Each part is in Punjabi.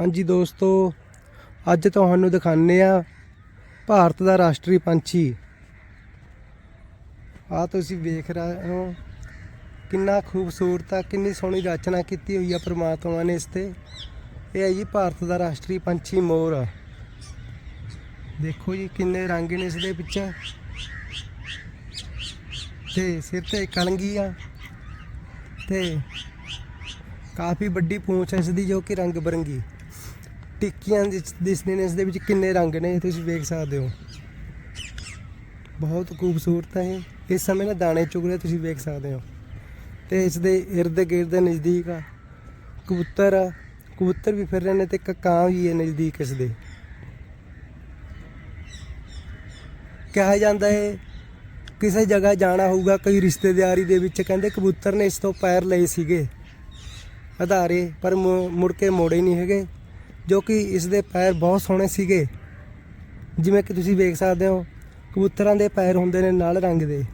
ਹਾਂਜੀ ਦੋਸਤੋ, ਅੱਜ ਤੁਹਾਨੂੰ ਦਿਖਾਉਂਦੇ ਆ ਭਾਰਤ ਦਾ ਰਾਸ਼ਟਰੀ ਪੰਛੀ। ਆ ਤੁਸੀਂ ਵੇਖ ਰਹੇ ਹੋ, ਕਿੰਨਾ ਖੂਬਸੂਰਤ ਆ, ਕਿੰਨੀ ਸੋਹਣੀ ਰਚਨਾ ਕੀਤੀ ਹੋਈ ਆ ਪ੍ਰਮਾਤਮਾ ਨੇ ਇਸ ਤੇ। ਇਹ ਹੈ ਜੀ ਭਾਰਤ ਦਾ ਰਾਸ਼ਟਰੀ ਪੰਛੀ ਮੋਰ। ਦੇਖੋ ਜੀ ਕਿੰਨੇ ਰੰਗ ਨੇ ਇਸ ਦੇ ਵਿੱਚ। ਤੇ ਸਿਰ ਤੇ ਕਲੰਗੀ ਆ, ਤੇ ਕਾਫੀ ਵੱਡੀ ਪੂੰਛ ਹੈ ਇਸ ਦੀ ਜੋ ਕਿ ਰੰਗ ਬਰੰਗੀ। ਟਿੱਕੀਆਂ ਦਿਸਦੇ ਨੇ, ਇਸ ਦੇ ਵਿੱਚ ਕਿੰਨੇ ਰੰਗ ਨੇ, ਇਹ ਤੁਸੀਂ ਵੇਖ ਸਕਦੇ ਹੋ। ਬਹੁਤ ਖੂਬਸੂਰਤ ਹੈ ਇਹ। ਇਸ ਸਮੇਂ ਨਾ ਦਾਣੇ ਚੁਗ ਰਹੇ, ਤੁਸੀਂ ਵੇਖ ਸਕਦੇ ਹੋ। ਤੇ ਇਸ ਦੇ ਇਰਦ ਗਿਰਦ ਨਜ਼ਦੀਕ ਆ, ਕਬੂਤਰ ਆ। ਕਬੂਤਰ ਵੀ ਫਿਰ ਰਹੇ ਨੇ ਤੇ ਕਾਂ ਵੀ ਹੈ ਨਜ਼ਦੀਕ ਇਸ ਦੇ। ਕਿਹਾ ਜਾਂਦਾ ਹੈ, ਕਿਸੇ ਜਗ੍ਹਾ ਜਾਣਾ ਹੋਊਗਾ, ਕੋਈ ਰਿਸ਼ਤੇਦਾਰੀ ਦੇ ਵਿੱਚ, ਕਹਿੰਦੇ ਕਬੂਤਰ ਨੇ ਇਸ ਤੋਂ ਪੈਰ ਲਏ ਸੀਗੇ। ਆਧਾਰੇ ਪਰ ਮੁੜ ਕੇ ਮੋੜੇ ਨਹੀਂ ਹੈਗੇ। ਜੋ ਕਿ ਇਸ ਦੇ ਪੈਰ ਬਹੁਤ ਸੋਹਣੇ ਸੀਗੇ। ਜਿਵੇਂ ਕਿ ਤੁਸੀਂ ਵੇਖ ਸਕਦੇ ਹੋ, ਕਬੂਤਰਾਂ ਦੇ ਪੈਰ ਹੁੰਦੇ ਨੇ ਨਾਲ ਰੰਗ ਦੇ।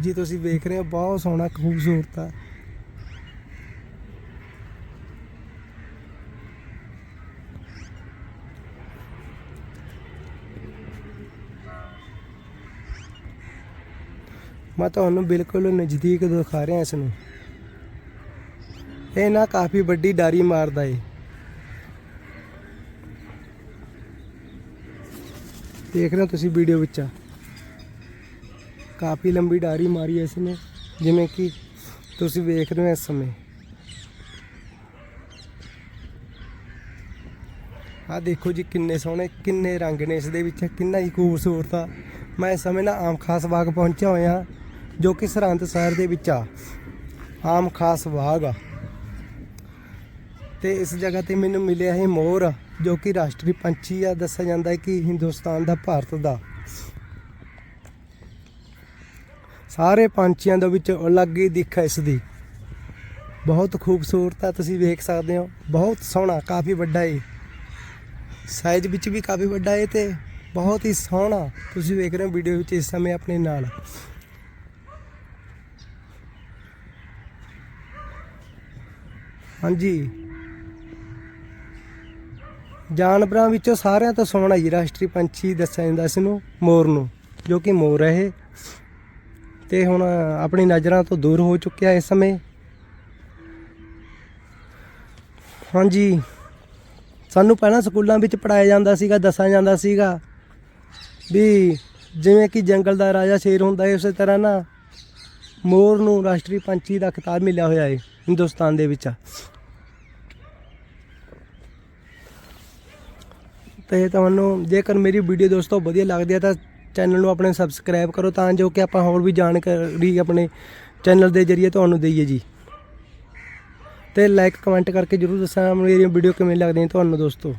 ਜੀ, ਤੁਸੀਂ ਵੇਖ ਰਹੇ ਹੋ, ਬਹੁਤ ਸੋਹਣਾ, ਖੂਬਸੂਰਤ ਆ। ਮੈਂ ਤੁਹਾਨੂੰ ਬਿਲਕੁਲ ਨਜ਼ਦੀਕ ਦਿਖਾ ਰਿਹਾ ਇਸ ਨੂੰ। ਇਹ ਨਾ ਕਾਫੀ ਵੱਡੀ ਡਾਰੀ ਮਾਰਦਾ ਏ। ਦੇਖ ਰਹੇ ਹੋ ਤੁਸੀਂ ਵੀਡੀਓ ਵਿੱਚ? ਕਾਫੀ ਲੰਬੀ ਡਾਰੀ ਮਾਰੀ ਹੈ ਇਸ ਨੇ ਜਿਵੇਂ ਕਿ ਤੁਸੀਂ ਵੇਖ ਰਹੇ ਹੋ ਇਸ ਸਮੇਂ। ਆ ਦੇਖੋ ਜੀ ਕਿੰਨੇ ਸੋਹਣੇ, ਕਿੰਨੇ ਰੰਗ ਨੇ ਇਸ ਦੇ ਵਿੱਚ, ਕਿੰਨਾ ਹੀ ਖੂਬਸੂਰਤ ਆ। ਮੈਂ ਇਸ ਸਮੇਂ ਨਾ ਆਮ ਖਾਸ ਬਾਗ ਪਹੁੰਚਿਆ ਹੋਇਆ। ਜੋ ਕਿ ਸਰਹੰਦ ਸ਼ਹਿਰ ਦੇ ਵਿੱਚ ਆ। ਆਮ ਖਾਸ ਬਾਗ ਆ। ਤੇ ਇਸ ਜਗ੍ਹਾ ਤੇ ਮੈਨੂੰ ਮਿਲਿਆ ਇਹ ਮੋਰ, ਜੋ ਕਿ ਰਾਸ਼ਟਰੀ ਪੰਛੀ ਆ। ਦੱਸਿਆ ਜਾਂਦਾ ਹੈ ਕਿ ਹਿੰਦੁਸਤਾਨ ਦਾ ਭਾਰਤ ਦਾ। ਸਾਰੇ ਪੰਛੀਆਂ ਦੇ ਵਿੱਚ ਅਲੱਗ ਹੀ ਦਿੱਖ ਹੈ ਇਸ ਦੀ। ਬਹੁਤ ਖੂਬਸੂਰਤ ਆ, ਤੁਸੀਂ ਵੇਖ ਸਕਦੇ ਹੋ। ਬਹੁਤ ਸੋਹਣਾ, ਕਾਫੀ ਵੱਡਾ ਹੈ ਸਾਈਜ਼ ਵਿੱਚ ਵੀ ਕਾਫੀ ਵੱਡਾ ਹੈ ਤੇ ਬਹੁਤ ਹੀ ਸੋਹਣਾ। ਤੁਸੀਂ ਵੇਖ ਰਹੇ ਹੋ ਵੀਡੀਓ ਵਿੱਚ ਇਸ ਸਮੇਂ ਆਪਣੇ ਨਾਲ। ਹਾਂਜੀ। ਜਾਨਵਰਾਂ ਵਿੱਚੋਂ ਸਾਰਿਆਂ ਤੋਂ ਸੋਹਣਾ ਜੀ, ਰਾਸ਼ਟਰੀ ਪੰਛੀ ਦੱਸਿਆ ਜਾਂਦਾ ਇਸ ਨੂੰ ਮੋਰ ਨੂੰ, ਜੋ ਕਿ ਮੋਰ ਹੈ ਇਹ। ਤੇ ਹੁਣ ਆਪਣੀ ਨਜ਼ਰਾਂ ਤੋਂ ਦੂਰ ਹੋ ਚੁੱਕਿਆ ਇਸ ਸਮੇਂ। ਹਾਂਜੀ। ਸਾਨੂੰ ਪਹਿਲਾਂ ਸਕੂਲਾਂ ਵਿੱਚ ਪੜਾਇਆ ਜਾਂਦਾ ਸੀਗਾ, ਦੱਸਿਆ ਜਾਂਦਾ ਸੀਗਾ ਵੀ ਜਿਵੇਂ ਕਿ ਜੰਗਲ ਦਾ ਰਾਜਾ ਸ਼ੇਰ ਹੁੰਦਾ ਹੈ ਉਸੇ ਤਰ੍ਹਾਂ ਨਾ ਮੋਰ ਨੂੰ ਰਾਸ਼ਟਰੀ ਪੰਛੀ ਦਾ ਖਿਤਾਬ ਮਿਲਿਆ ਹੋਇਆ ਹੈ ਹਿੰਦੁਸਤਾਨ ਦੇ ਵਿੱਚ। ਤੇ ਤੁਹਾਨੂੰ ਜੇਕਰ ਮੇਰੀ ਵੀਡੀਓ ਦੋਸਤੋ ਵਧੀਆ ਲੱਗਦੀ ਹੈ ਤਾਂ ਚੈਨਲ ਨੂੰ ਆਪਣੇ ਸਬਸਕ੍ਰਾਈਬ ਕਰੋ ਤਾਂ ਜੋ ਕਿ ਆਪਾਂ ਹੋਰ ਵੀ ਜਾਣਕਾਰੀ ਆਪਣੇ ਚੈਨਲ ਦੇ ਜ਼ਰੀਏ ਤੁਹਾਨੂੰ ਦਈਏ ਜੀ। ਤੇ ਲਾਈਕ ਕਮੈਂਟ ਕਰਕੇ ਜਰੂਰ ਦੱਸਣਾ ਮੇਰੀ ਵੀਡੀਓ ਕਿਵੇਂ ਲੱਗਦੀ ਹੈ ਤੁਹਾਨੂੰ ਦੋਸਤੋ।